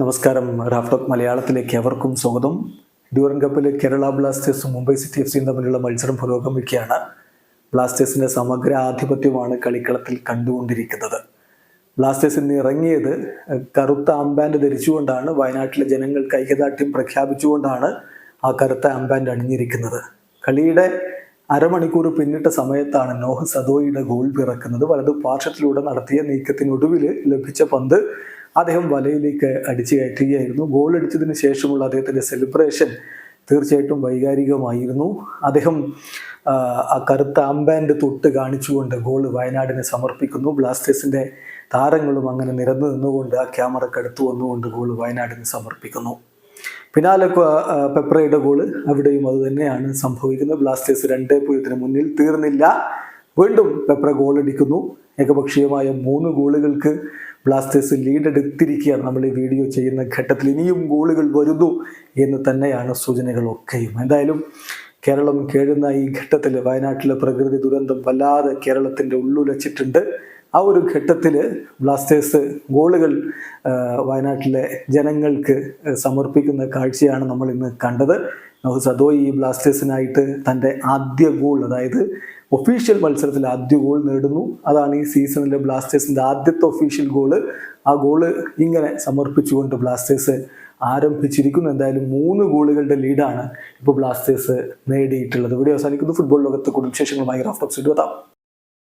നമസ്കാരം. റാഫ്ടോക്ക് മലയാളത്തിലേക്ക് എവർക്കും സ്വാഗതം. ഡ്യൂറൻ കപ്പിൽ കേരള ബ്ലാസ്റ്റേഴ്സും മുംബൈ സിറ്റി എഫ് സിയും തമ്മിലുള്ള മത്സരം പുരോഗമിക്കുകയാണ്. ബ്ലാസ്റ്റേഴ്സിന്റെ സമഗ്ര ആധിപത്യമാണ് കളിക്കളത്തിൽ കണ്ടുകൊണ്ടിരിക്കുന്നത്. ബ്ലാസ്റ്റേഴ്സ് ഇന്ന് ഇറങ്ങിയത് കറുത്ത അമ്പാൻഡ് ധരിച്ചുകൊണ്ടാണ് വയനാട്ടിലെ ജനങ്ങൾക്ക് ഐക്യദാർഢ്യം പ്രഖ്യാപിച്ചുകൊണ്ടാണ് ആ കറുത്ത അമ്പാൻഡ് അണിഞ്ഞിരിക്കുന്നത്. കളിയുടെ അരമണിക്കൂർ പിന്നിട്ട സമയത്താണ് നോഹ് സദോയുടെ ഗോൾ പിറക്കുന്നത് വലതു പാർശ്വത്തിലൂടെ നടത്തിയ നീക്കത്തിനൊടുവിൽ ലഭിച്ച പന്ത് അദ്ദേഹം വലയിലേക്ക് അടിച്ചു കയറ്റുകയായിരുന്നു. ഗോൾ അടിച്ചതിന് ശേഷമുള്ള അദ്ദേഹത്തിന്റെ സെലിബ്രേഷൻ തീർച്ചയായിട്ടും വൈകാരികമായിരുന്നു. അദ്ദേഹം ആ, കറുത്ത അമ്പാൻഡ് തൊട്ട് കാണിച്ചുകൊണ്ട് ഗോൾ വയനാടിനെ സമർപ്പിക്കുന്നു. ബ്ലാസ്റ്റേഴ്സിന്റെ താരങ്ങളും അങ്ങനെ നിരന്നു നിന്നുകൊണ്ട് ആ ക്യാമറക്ക് അടുത്ത് വന്നുകൊണ്ട് ഗോൾ വയനാടിന് സമർപ്പിക്കുന്നു. പിന്നാലെ പെപ്രയുടെ ഗോൾ അവിടെയും അതുതന്നെയാണ് സംഭവിക്കുന്നത്. ബ്ലാസ്റ്റേഴ്സ് രണ്ടേ പൂജ്യത്തിന് മുന്നിൽ തീർന്നില്ല. വീണ്ടും പെപ്ര ഗോളടിക്കുന്നു ഏകപക്ഷീയമായ മൂന്ന് ഗോളുകൾക്ക് ബ്ലാസ്റ്റേഴ്സ് ലീഡ് എടുത്തിരിക്കുകയാണ് നമ്മൾ ഈ വീഡിയോ ചെയ്യുന്ന ഘട്ടത്തിൽ. ഇനിയും ഗോളുകൾ വരുന്നു എന്ന് തന്നെയാണ് സൂചനകളൊക്കെയും. എന്തായാലും കേരളം കേഴുന്ന ഈ ഘട്ടത്തിൽ വയനാട്ടിലെ പ്രകൃതി ദുരന്തം വല്ലാതെ കേരളത്തിന്റെ ഉള്ളുലച്ചിട്ടുണ്ട് ആ ഒരു ഘട്ടത്തിൽ ബ്ലാസ്റ്റേഴ്സ് ഗോളുകൾ വയനാട്ടിലെ ജനങ്ങൾക്ക് സമർപ്പിക്കുന്ന കാഴ്ചയാണ് നമ്മൾ ഇന്ന് കണ്ടത്. സദോയി ഈ ബ്ലാസ്റ്റേഴ്സിനായിട്ട് തന്റെ ആദ്യ ഗോൾ അതായത് ഒഫീഷ്യൽ മത്സരത്തിൽ ആദ്യ ഗോൾ നേടുന്നു. അതാണ് ഈ സീസണിലെ ബ്ലാസ്റ്റേഴ്സിന്റെ ആദ്യത്തെ ഒഫീഷ്യൽ ഗോൾ. ആ ഗോൾ ഇങ്ങനെ സമർപ്പിച്ചുകൊണ്ട് ബ്ലാസ്റ്റേഴ്സ് ആരംഭിച്ചിരിക്കുന്നു. എന്തായാലും മൂന്ന് ഗോളുകളുടെ ലീഡാണ് ഇപ്പോൾ ബ്ലാസ്റ്റേഴ്സ് നേടിയിട്ടുള്ളത്. ഇവിടെ അവസാനിക്കുന്നു. ഫുട്ബോൾ ലോകത്തെ കൂടുതൽ വിശേഷങ്ങളുമായി റാഫ്റ്റോക്സ് എത്താം